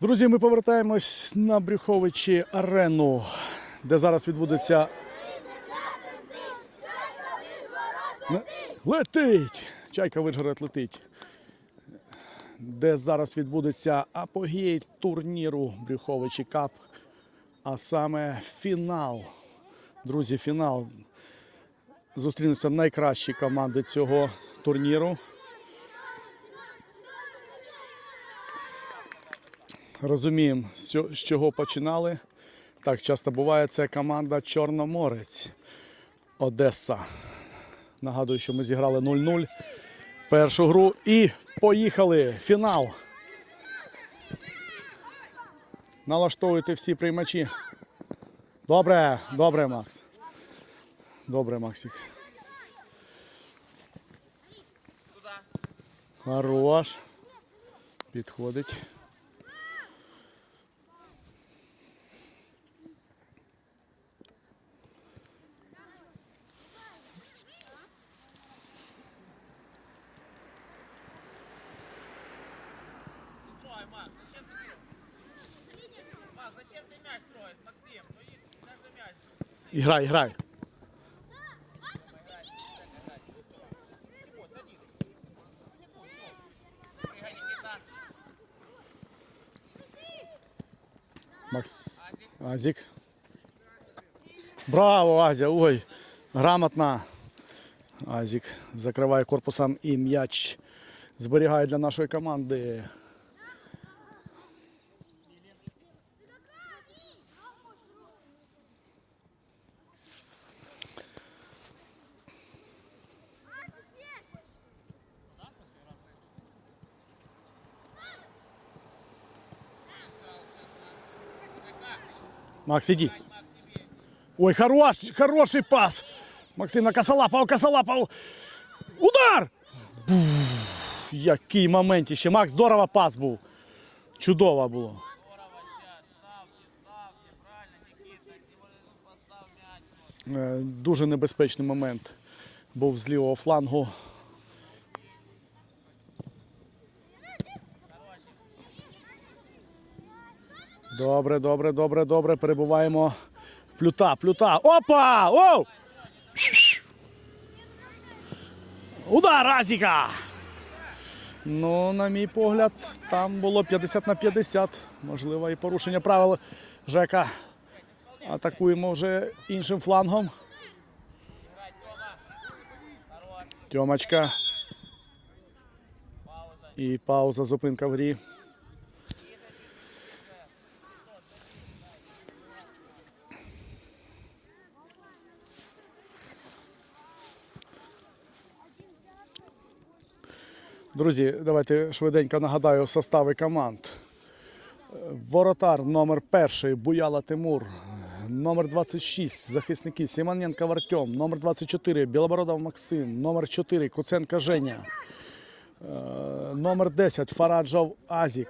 Друзі, ми повертаємось на Брюховичі арену, де зараз відбудеться. Летить! Чайка Вишгород летить. Де зараз відбудеться апогей турніру Брюховичі Кап. А саме фінал. Друзі, фінал. Зустрінуться найкращі команди цього турніру. Розуміємо, з чого починали. Так часто буває, це команда Чорноморець Одеса. Нагадую, що ми зіграли 0-0 першу гру і поїхали. Фінал. Налаштовуйте всі приймачі. Добре, добре, Макс. Добре, Максик. Хорош. Підходить. Стой, Макс, зачем ты делаешь? Макс, зачем ты мяч строишь, Максим? Ну и даже мяч. Іграй, грай. Никита. Макс. Азик. Браво, Азія. Ой, грамотно. Азик закриває корпусом і м'яч зберігає для нашої команди. Макс, иди. Ой, хорош, хороший пас. Максим на Косолапов. Удар! Бух, який моментище. Макс, здорово пас був. Чудово було. Е, Дуже небезпечний момент був з лівого флангу. Добре, добре, добре, добре. Перебуваємо. Плюта, плюта. Опа! Оу! Удар Азіка! Ну, на мій погляд, там було 50 на 50. Можливо, і порушення правил Жека. Атакуємо вже іншим флангом. Тьомочка. І пауза, зупинка в грі. Друзі, давайте швиденько нагадаю состави команд. Воротар номер перший Буяла Тимур. Номер 26 захисники Симоненко Артем. Номер 24 Білобородов Максим. Номер 4 Куценко Женя. Е, Номер 10 Фараджов Азік.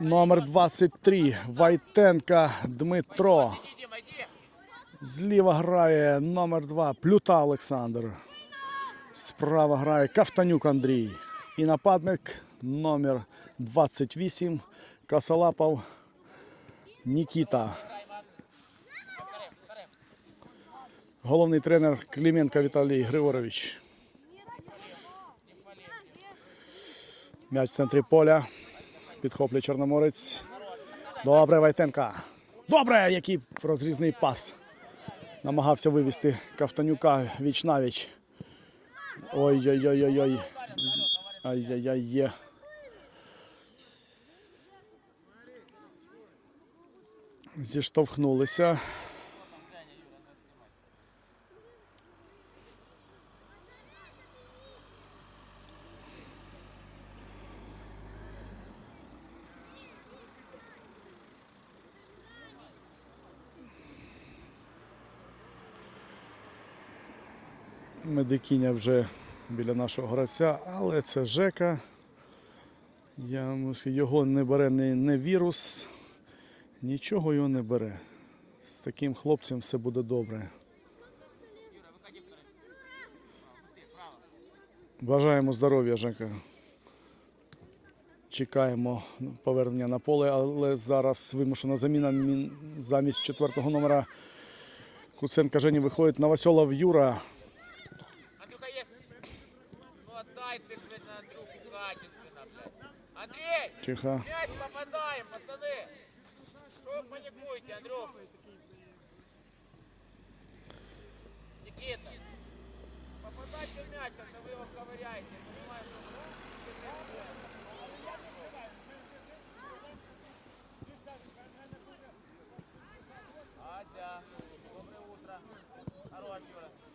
Номер 23 Вайтенка Дмитро. Зліва грає номер 2 Плюта Олександр. Справа грає Кафтанюк Андрій. І нападник номер 28 Косолапов Нікіта. Головний тренер Клименко Віталій Григорович. М'яч в центрі поля. Підхоплює Чорноморець. Добре, Вайтенка. Добре, який розрізний пас. Намагався вивести Кафтанюка віч навіч. Ой-ой-ой-ой-ой. Ай-яй-яй. Зіштовхнулися. Медикиня вже біля нашого гравця, але це Жека. Я його не бере не, не вірус, нічого його не бере. З таким хлопцем все буде добре. Бажаємо здоров'я, Жека. Чекаємо повернення на поле, але зараз вимушена заміна замість четвертого номера Куценка Жені виходить Новосьолов Юра. Андрей! Тихо. Мяч попадаем, пацаны! Что вы паникуете, Андрюх? Никита! Попадайте в мяч, когда вы его ковыряете, понимаешь? Адя, доброе утро. Хорош, Юра.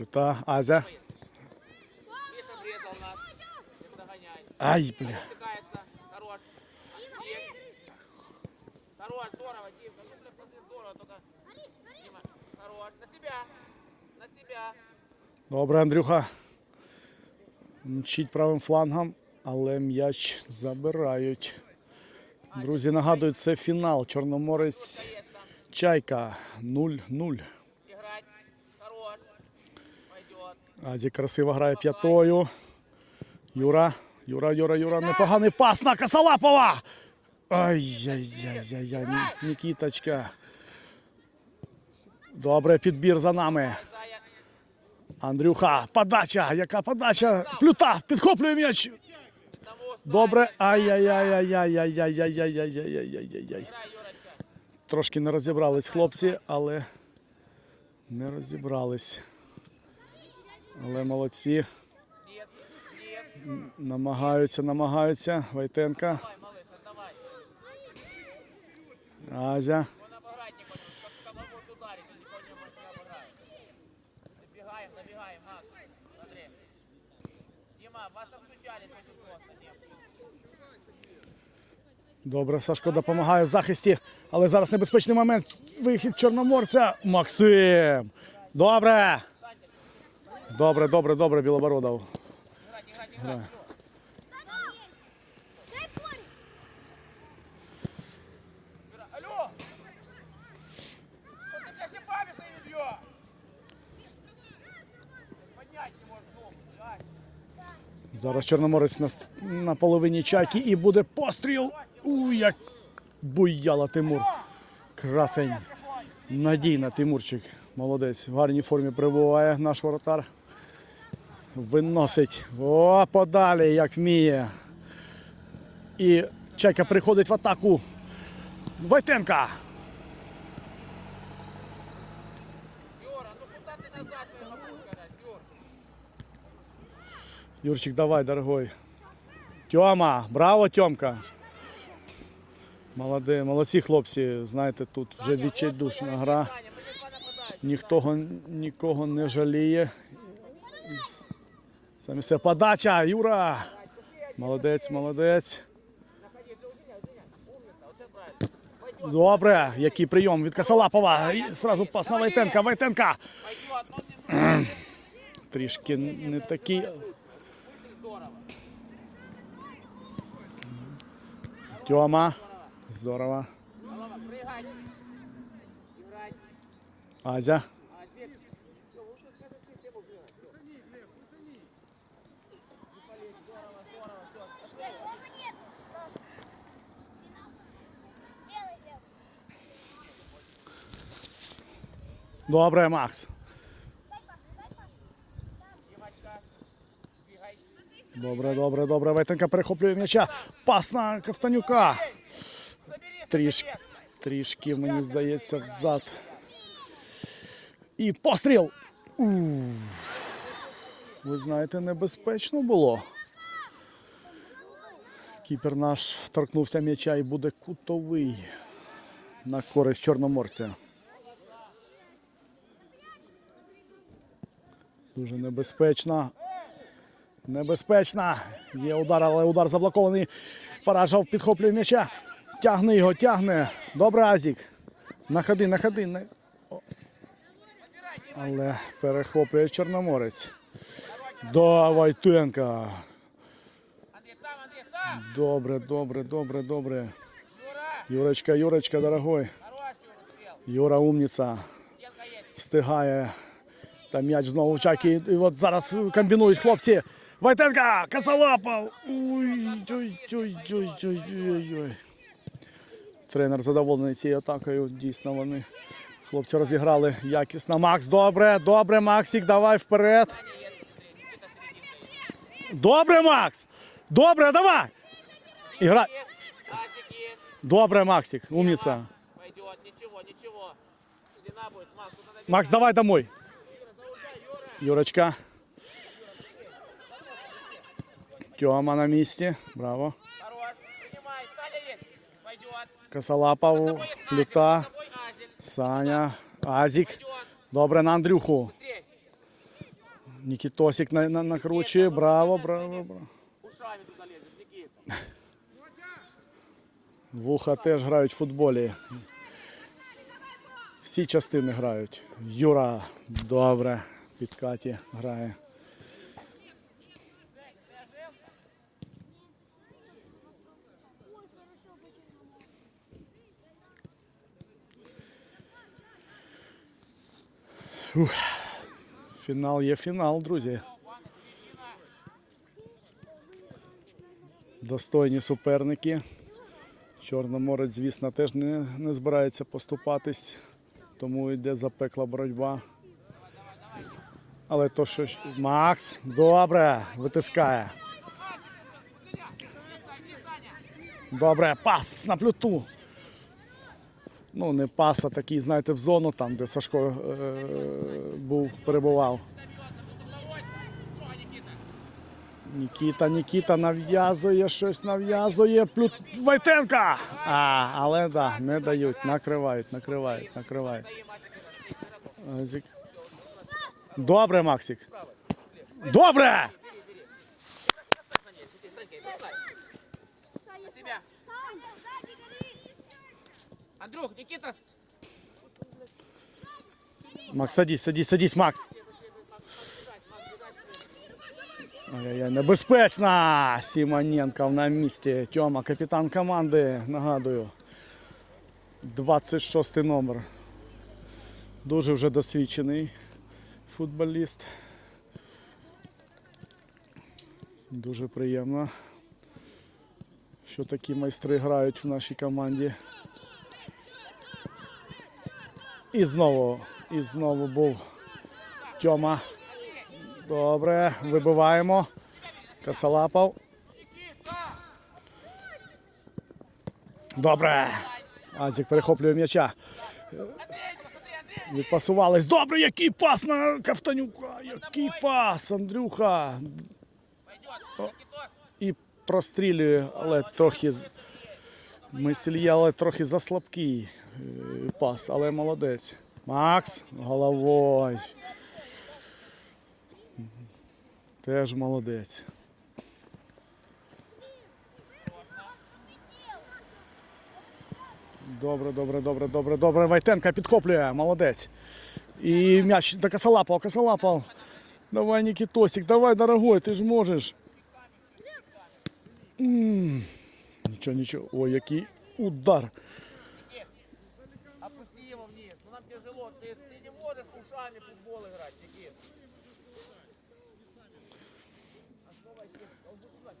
Или? Плюта, Азя. Ай, бля. Хорош. Здорово, Дим. Бля, посмотри, здорово, хорош. На себя. На себя. Добре, Андрюха. Мчить правим флангом, але м'яч забирають. Друзі, нагадую, це фінал. Чорноморець Чайка 0-0. Играть. Хорош. Пойдет. Азі красиво грає п'ятою. Юра. Юра, Юра, Юра. Непоганий пас на Косолапова. Ай-яй-яй-яй-яй. Нікіточка. Добре, підбір за нами. Андрюха, подача. Яка подача? Плюта, підхоплює м'яч. Добре. Ай-яй-яй-яй-яй-яй-яй-яй-яй-яй-яй-яй. Играй, Юрочка. Трошки не розібрались хлопці, але не розібрались. Але молодці. Намагаються, намагаються. Вайтенка. Азя. Добре, Сашко допомагає в захисті, але зараз небезпечний момент. Вихід чорноморця. Максим. Добре. Добре, добре, добре, Білобородов. Ногу. Зараз чорноморець на, на половині чайки і буде постріл. У, як буяла Тимур. Красень. Надійна Тимурчик. Молодець. В гарній формі прибуває наш воротар. Виносить. О, подалі, як вміє. І чайка приходить в атаку. Войтенка. Юрчик, давай, дорогой. Тьома, браво, Тьомка. Молоді, молодці хлопці. Знаєте, тут вже відчайдушна гра. Ніхто нікого не жаліє. Саме все подача, Юра! Молодець, молодець. Добре, який прийом від Касалапова. І Сразу пас на Вайтенка. Вайтенка. Трішки не такий. Тьома. Здорово. Азя. Добре, Макс. Добре, добре, добре. Войтенка перехоплює м'яча. Пас на Ковтанюка. Тріш, трішки, мені здається, взад. І постріл. Ви знаєте, небезпечно було. Кіпер наш торкнувся м'яча і буде кутовий на користь чорноморця. Дуже небезпечна. Небезпечна. Є удар, але удар заблокований. Фаражов підхоплює м'яча. Тягне його, тягне. Добре, Азік. Находи, находи. Але перехоплює Чорноморець. Давай, Тенка. Добре, добре, добре, добре. Юрочка, Юрочка, дорогой. Юра умниця. Встигає. Там м'яч знову в. І от зараз комбінують хлопці. Войтенка! Косолапов! Ой, ой, ой, ой, ой, ой, ой. Тренер задоволений цією атакою. Дійсно, вони хлопці розіграли якісно. Макс, добре, добре, Максик, давай вперед. Добре, Макс! Добре, давай! Ігра... Добре, Максик, умниця. Макс, давай домой. Юрочка. Тьома на місці. Браво. Косолапов, Азик. Саня, Азік. Добре на Андрюху. Нікітосик на, на, накручує. Браво, браво, браво. Вуха теж грають в футболі. Всі частини грають. Юра добре. Під Каті грає. Ух. Фінал є фінал, друзі. Достойні суперники. Чорноморець, звісно, теж не, не збирається поступатись, тому йде запекла боротьба. Але то, що Макс, добре, витискає. Добре, пас на плюту. Ну, не пас, а такий, знаєте, в зону, там, де Сашко е- був, перебував. Нікіта, Нікіта нав'язує щось, нав'язує. Плют... Войтенка! А, але да, не дають, накривають, накривають, накривають. Добре, Максик. Добре! Андрюх, Никита. Макс, садись, садись, садись, Макс. Ай-яй-яй, небезпечна! Сімоненко на місці. Тьома, капітан команди, нагадую. 26 номер. Дуже вже досвідчений футболіст. Дуже приємно, що такі майстри грають в нашій команді. І знову, і знову був Тьома. Добре, вибиваємо. Косолапов. Добре. Азік перехоплює м'яча. Відпасувались. Добре, який пас на Ковтанюка. Який пас, Андрюха. Никитос. І прострілює, але трохи. Месельє, але трохи заслабкий е, пас, але молодець. Макс головою. Теж молодець. Добре, добре, добре, добре, добре. Вайтенка підхоплює, молодець. І м'яч до Косолапова, Косолапов. Давай, Нікітосик, давай, дорогой, ти ж можеш. М, Нічого, нічого. Ой, який удар. Опусти его вниз. Ну нам тяжело. Ты, ты не можешь ушами в футбол играть.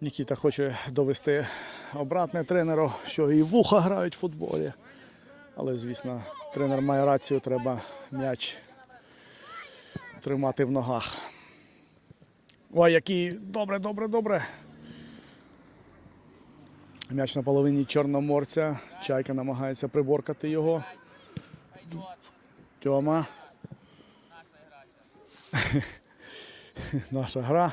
Нікіта хоче довести обратне тренеру, що і вуха грають в футболі. Але, звісно, тренер має рацію, треба м'яч тримати в ногах. Ой, який добре, добре, добре. М'яч на половині Чорноморця. Чайка намагається приборкати його. Тьома. Наша гра.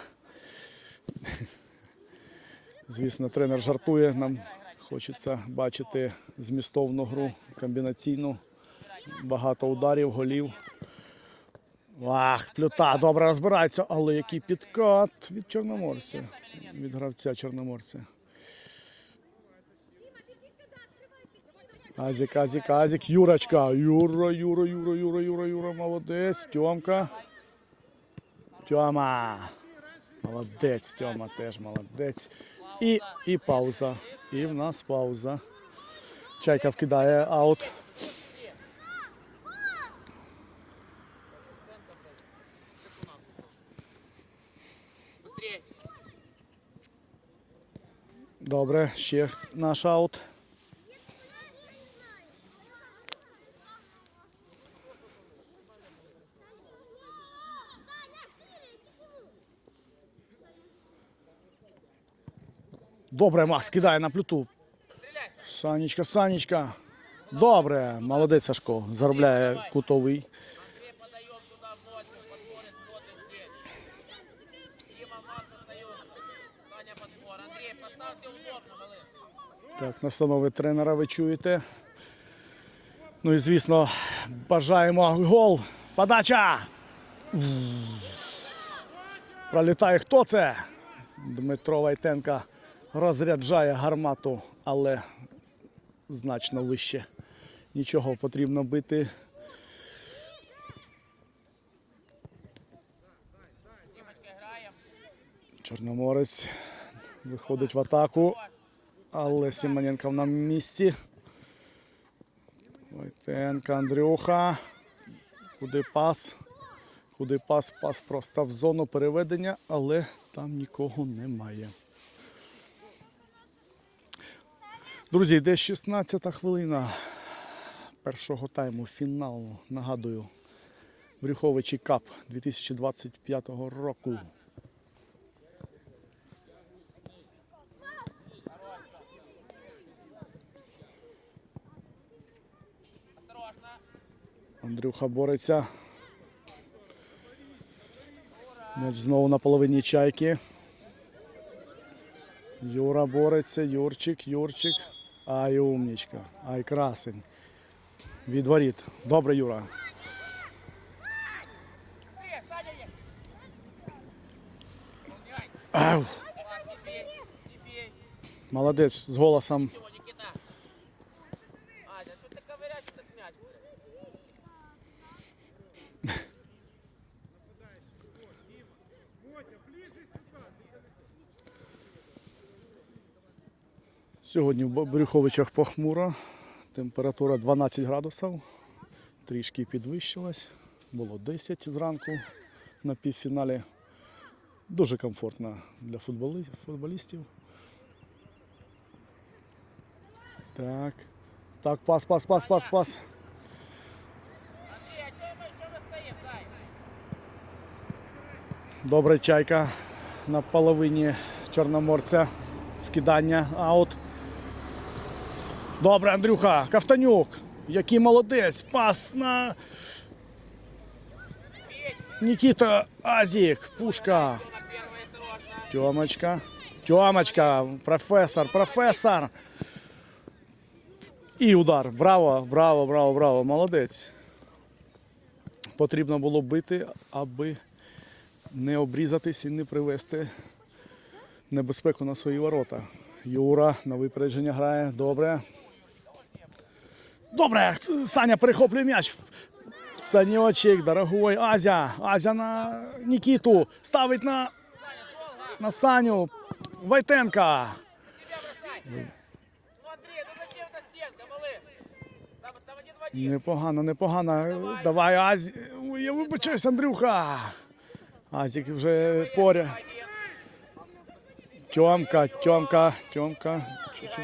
Звісно, тренер жартує. Нам хочеться бачити змістовну гру, комбінаційну. Багато ударів, голів. Ах, плюта добре розбирається, але який підкат від чорноморця. Від гравця чорноморця. Азік, Азік, Азік, Юрочка. Юра, Юра, Юра, Юра, Юра, Юра, молодець. Тьомка. Тьома. Молодець, Тьома теж молодець. І і пауза. І в нас пауза. Чайка вкидає аут. Добре, ще наш аут. Добре, Макс, кидає на плюту. Санечка, Санечка. Добре, молодець Сашко. Заробляє кутовий. Так, настанови тренера ви чуєте. Ну і звісно, бажаємо гол. Подача! Пролітає хто це? Дмитро Вайтенка розряджає гармату, але значно вище. Нічого потрібно бити. Чорноморець виходить в атаку, але Сімоненко на місці. Войтенко, Андрюха. Куди пас? Куди пас? Пас просто в зону переведення, але там нікого немає. Друзі, йде 16 хвилина першого тайму фіналу. Нагадую, Брюховичі Кап 2025 року. Андрюха бореться. М'яч знову на половині чайки. Юра бореться, Юрчик, Юрчик. Ай, умнічка. Ай, красень. Від воріт. Добре, Юра. Ау. Молодець з голосом. Сьогодні в Брюховичах похмуро. Температура 12 градусів. Трішки підвищилась. Було 10 зранку на півфіналі. Дуже комфортно для футболістів. Так. Так, пас, пас, пас, пас, пас. Добре, чайка на половині Чорноморця. Вкидання, аут. Добре, Андрюха, Кавтанюк. Який молодець. Пас на Нікіта Азік. Пушка. Тьомочка. Тьомочка. Професор, професор. І удар. Браво, браво, браво, браво. Молодець. Потрібно було бити, аби не обрізатись і не привести небезпеку на свої ворота. Юра на випередження грає. Добре. Добре. Саня перехоплює м'яч. Санечек, дорогой. Азя. Азя на Нікіту. Ставить на на Саню Войтенка. Непогано, непогано. Давай, Азі. Я вибачаюсь, Андрюха. Азік вже поряд. Тьомка, Тьомка, Тьомка. Чу-чу.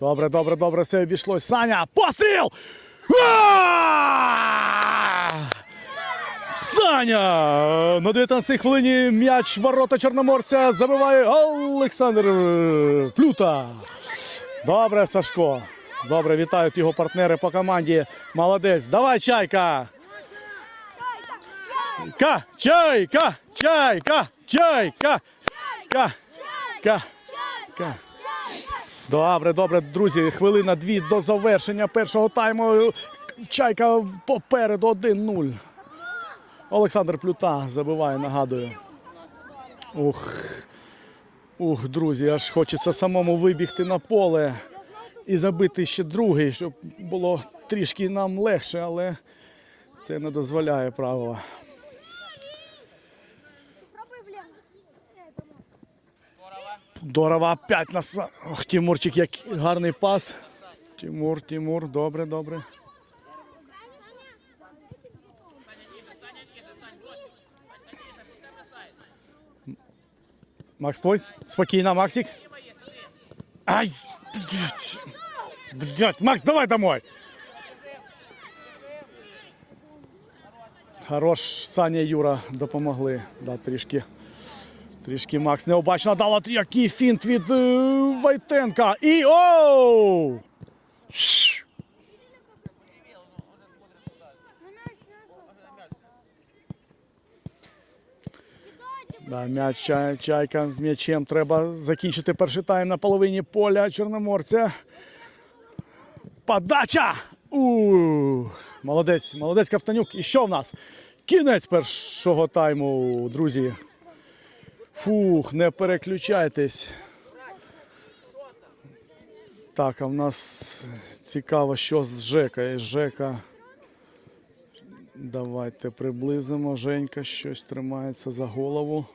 Добре, добре, добре, все обійшлось. Саня, постріл! Саня! На 19 хвилині м'яч ворота Чорноморця забиває Олександр Плюта. Добре, Сашко. Добре, вітають його партнери по команді. Молодець. Давай, чайка. Ка, чайка, чайка, чайка, ка, ка, ка. Добре, добре, друзі. Хвилина дві до завершення першого тайму. Чайка попереду 1-0. Олександр Плюта забиває, нагадую. Ух. Ух, друзі, аж хочеться самому вибігти на поле і забити ще другий, щоб було трішки нам легше, але це не дозволяє правила. Здорово, опять нас. Ох, Тимурчик, як гарний пас. Тимур, Тимур, добре, добре. Макс твой? Спокійно, Максик. Ай! Блядь! Блядь, Макс, давай домой! Хорош, Саня Юра допомогли. Да, трішки. Трішки Макс необачно от який фінт від е, Войтенка. І оу! Да, м'яч чай, чайка з м'ячем. Треба закінчити перший тайм на половині поля Чорноморця. Подача! У, молодець, молодець Ковтанюк. І що в нас? Кінець першого тайму, друзі. Фух, не переключайтесь. Так, а в нас цікаво, що з Жека. Жека. Давайте приблизимо. Женька щось тримається за голову.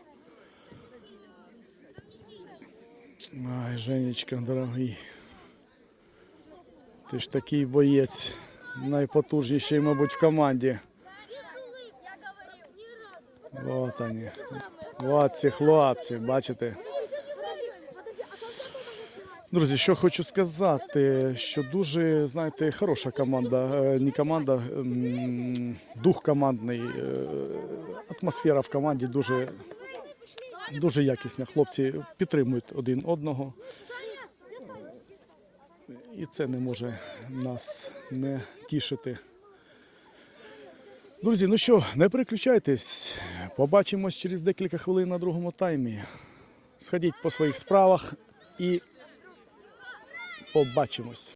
Ай, Женечка, дорогий. Ти ж такий боєць. Найпотужніший, мабуть, в команді. Я говорил, ни разу. От ці хлопці, бачите. Друзі, що хочу сказати, що дуже, знаєте, хороша команда, е, не команда, дух командний, е, атмосфера в команді дуже, дуже якісна. Хлопці підтримують один одного. І це не може нас не тішити. Друзі, ну що, не переключайтесь. Побачимось через декілька хвилин на другому таймі. Сходіть по своїх справах і побачимось.